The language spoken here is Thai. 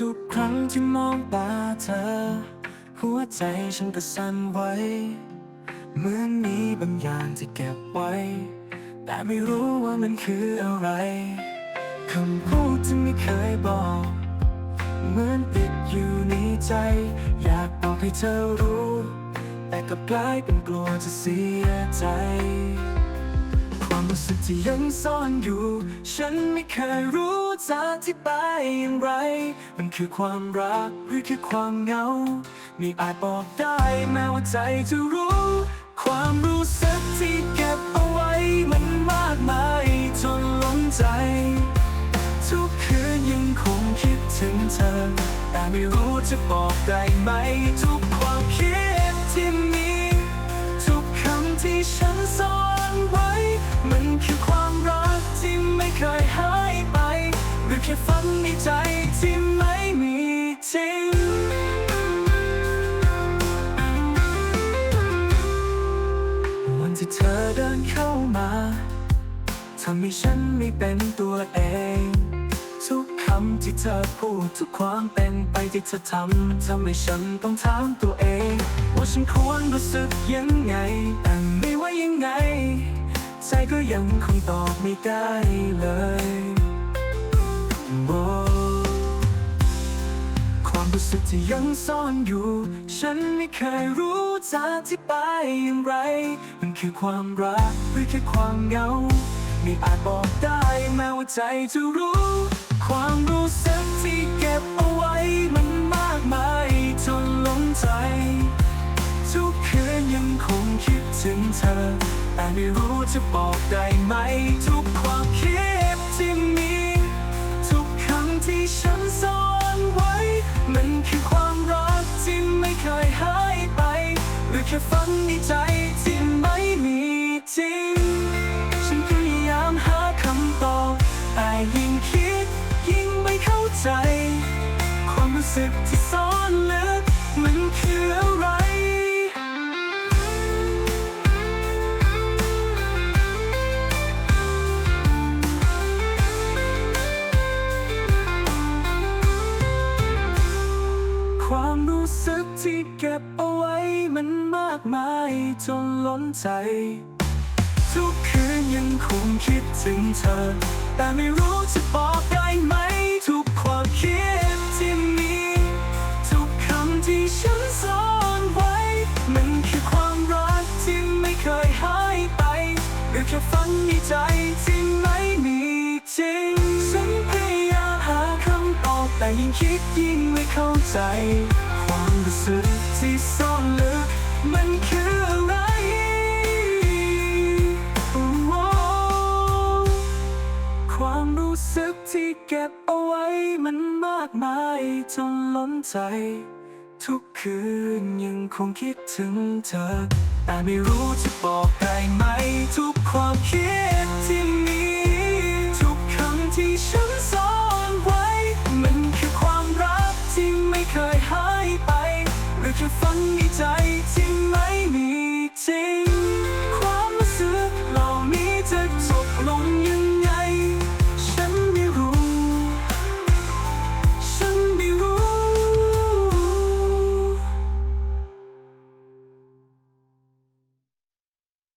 ทุกครั้งที่มองตาเธอ หัวใจฉันก็สั่นไหวเหมือนมีบางอย่างที่เก็บไว้ แต่ไม่รู้ว่ามันคืออะไรคำพูดที่ไม่เคยบอก เหมือนติดอยู่ในใจ อยากบอกให้เธอรู้ แต่กลับกลายเป็นกลัวจะเสียใจ รู้สึกที่ยังซ่อนอยู่ ฉันไม่เคยรู้จะอธิบายอย่างไร มันคือความรักหรือคือความเหงาไม่อาจบอกได้แม้ว่าใจจะรู้ ความรู้สึกที่เก็บเอาไว้มันมากมายจนล้นใจ ทุกคืนยังคงคิดถึงเธอ แต่ไม่รู้จะบอกได้ไหม ทุกความคิดที่มี ทุกคำที่ฉันซ่อนไว้มัน ดินเข้ามาทำให้ฉันไม่เป็นตัวเอง ทุกคำที่เธอพูดทุกความเป็นไปที่เธอทำทำให้ฉันต้องถามตัวเอง ว่าฉันควรรู้สึกยังไง แต่ไม่ว่ายังไง ใจก็ยังคงตอบไม่ได้เลยโอ้ ความรู้สึกที่ยังซ่อนอยู่ ฉันไม่เคยรู้จะอธิบายอย่างไร มันคือความรักหรือแค่ความเหงา ไม่อาจบอกได้แม้ว่าใจจะรู้ ความรู้สึกที่เก็บเอาไว้มันมากมายจนล้นใจ ทุกคืนยังคงคิดถึงเธอ แต่ไม่รู้จะบอกได้ไหม ทุกความคิดที่มี ทุกคำที่ฉันซ่อน ค่ฝันในใจที่ไม่มีจริง ฉันพยายามหาคำตอบแต่ยิ่งคิดยิ่งไม่เข้าใจ ความรู้สึกที่ซ่อนลึกมันคืออะไรความรู้สึกที่เก็บเอา มันมากมายจนล้นใจ ทุกคืนยังคงคิดถึงเธอ แต่ไม่รู้จะบอกได้ไหม ทุกความคิดที่มี ทุกคำที่ฉันซ่อนไว้ มันคือความรักที่ไม่เคยหายไป หรือแค่ฝันในใจที่ไม่มีจริง ฉันพยายามหาคำตอบแต่ยิ่งคิดยิ่งไม่เข้าใจ ความรู้สึกที่ซ่อนลึก มันคืออะไร ความรู้สึกที่เก็บเอาไว้มันมากมายจนล้นใจ ทุกคืนยังคงคิดถึงเธอ แต่ไม่รู้จะบอกได้ไหม ทุกความคิดที่มี ทุกคำที่ฉันซ่อนไว้ มันคือความรักที่ไม่เคยหายไป หรือแค่ฝันในใจที่ see.